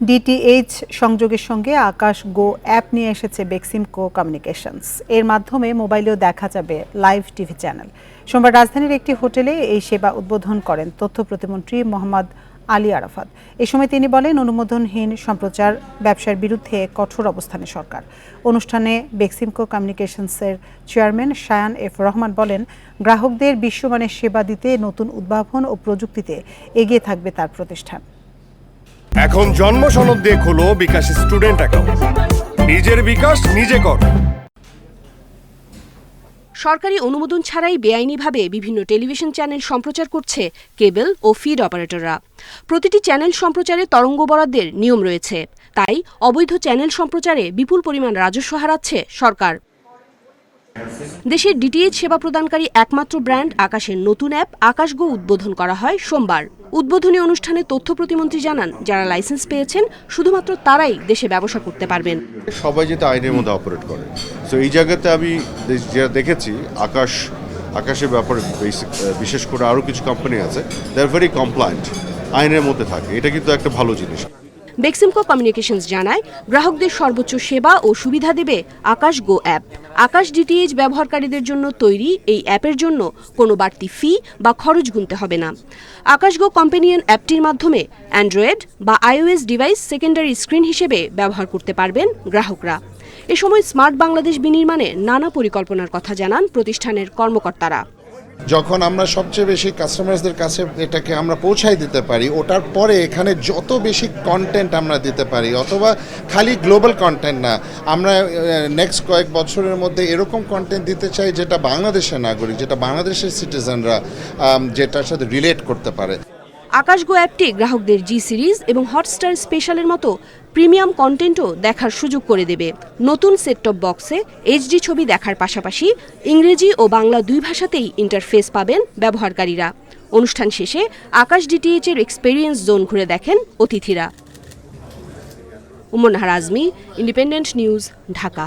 DTH সংযোগের সঙ্গে আকাশ গো app নিয়ে এসেছে বেক্সিমকো কমিউনিকেশনস এর মাধ্যমে মোবাইলেও দেখা যাবে লাইভ টিভি চ্যানেল সোমবার রাজধানীর একটি হোটেলে এই সেবা উদ্বোধন করেন তথ্য প্রতিমন্ত্রী মোহাম্মদ আলী আরাফাত। এ সময় তিনি বলেন, অনুমোদনহীন সম্প্রচার ব্যবসার বিরুদ্ধে কঠোর অবস্থানে সরকার। অনুষ্ঠানে বেক্সিমকো কমিউনিকেশনসের চেয়ারম্যান শায়ান এফ রহমান বলেন, গ্রাহকদের বিশ্বমানের সেবা দিতে নতুন উদ্ভাবন ও প্রযুক্তিতে এগিয়ে থাকবে তার প্রতিষ্ঠান। এখন জন্ম সনদ দিয়ে খোলো বিকাশ স্টুডেন্ট অ্যাকাউন্ট। নিজের বিকাশ নিজে কর। সরকারি অনুমোদন ছাড়াই বেআইনিভাবে বিভিন্ন টেলিভিশন চ্যানেল সম্প্রচার করছে কেবল ও ফিড অপারেটররা। প্রতিটি চ্যানেল সম্প্রচারে তরঙ্গ বরাদ্দের নিয়ম রয়েছে। তাই অবৈধ চ্যানেল সম্প্রচারে বিপুল পরিমাণ রাজস্ব হারাচ্ছে সরকার। দেশের ডিটিএইচ সেবা প্রদানকারী একমাত্র ব্র্যান্ড আকাশের নতুন অ্যাপ আকাশ গো উদ্বোধন করা হয় সোমবার। উদ্বোধনী অনুষ্ঠানে তথ্য প্রতিমন্ত্রী জানান, যারা লাইসেন্স পেয়েছেন, শুধুমাত্র তারাই দেশে ব্যবসা করতে পারবেন। সবাই যাতে আইনের মধ্যে অপারেট করে। সো এই জায়গাতে আমি যেটা দেখেছি, আকাশ, আকাশের ব্যাপারে বিশেষ করে আরও কিছু কোম্পানি আছে দে আর ভেরি কমপ্লায়েন্ট আইনের মধ্যে থাকে। এটা কিন্তু একটা ভালো জিনিস। বেক্সিমকো কমিউনিকেশনস জানায়, গ্রাহকদের সর্বোচ্চ সেবা ও সুবিধা দেবে আকাশ গো অ্যাপ। আকাশ ডিটিএইচ ব্যবহারকারীদের জন্য তৈরি এই অ্যাপের জন্য কোনো বাড়তি ফি বা খরচ গুনতে হবে না। আকাশ গো কম্পেনিয়ন অ্যাপটির মাধ্যমে অ্যান্ড্রয়েড বা আইওএস ডিভাইস সেকেন্ডারি স্ক্রিন হিসেবে ব্যবহার করতে পারবেন গ্রাহকরা। এ সময় স্মার্ট বাংলাদেশ বিনির্মাণে নানা পরিকল্পনার কথা জানান প্রতিষ্ঠানের কর্মকর্তারা। যখন আমরা সবচেয়ে বেশি কাস্টমার্সদের কাছে এটাকে আমরা পৌঁছাই দিতে পারি, ওটার পরে এখানে যত বেশি কন্টেন্ট আমরা দিতে পারি, অথবা খালি গ্লোবাল কন্টেন্ট না, আমরা নেক্সট কয়েক বছরের মধ্যে এরকম কন্টেন্ট দিতে চাই যেটা বাংলাদেশের নাগরিক, যেটা বাংলাদেশের সিটিজেনরা যেটার সাথে রিলেট করতে পারে। আকাশ গো অ্যাপটি গ্রাহকদের জি সিরিজ এবং হটস্টার স্পেশালের মতো প্রিমিয়াম কন্টেন্টও দেখার সুযোগ করে দেবে। নতুন সেটটপ বক্সে এইচডি ছবি দেখার পাশাপাশি ইংরেজি ও বাংলা দুই ভাষাতেই ইন্টারফেস পাবেন ব্যবহারকারীরা। অনুষ্ঠান শেষে আকাশ ডিটিএইচ এর এক্সপেরিয়েন্স জোন ঘুরে দেখেন অতিথিরা। Umar Nahar Azmi Independent News Dhaka.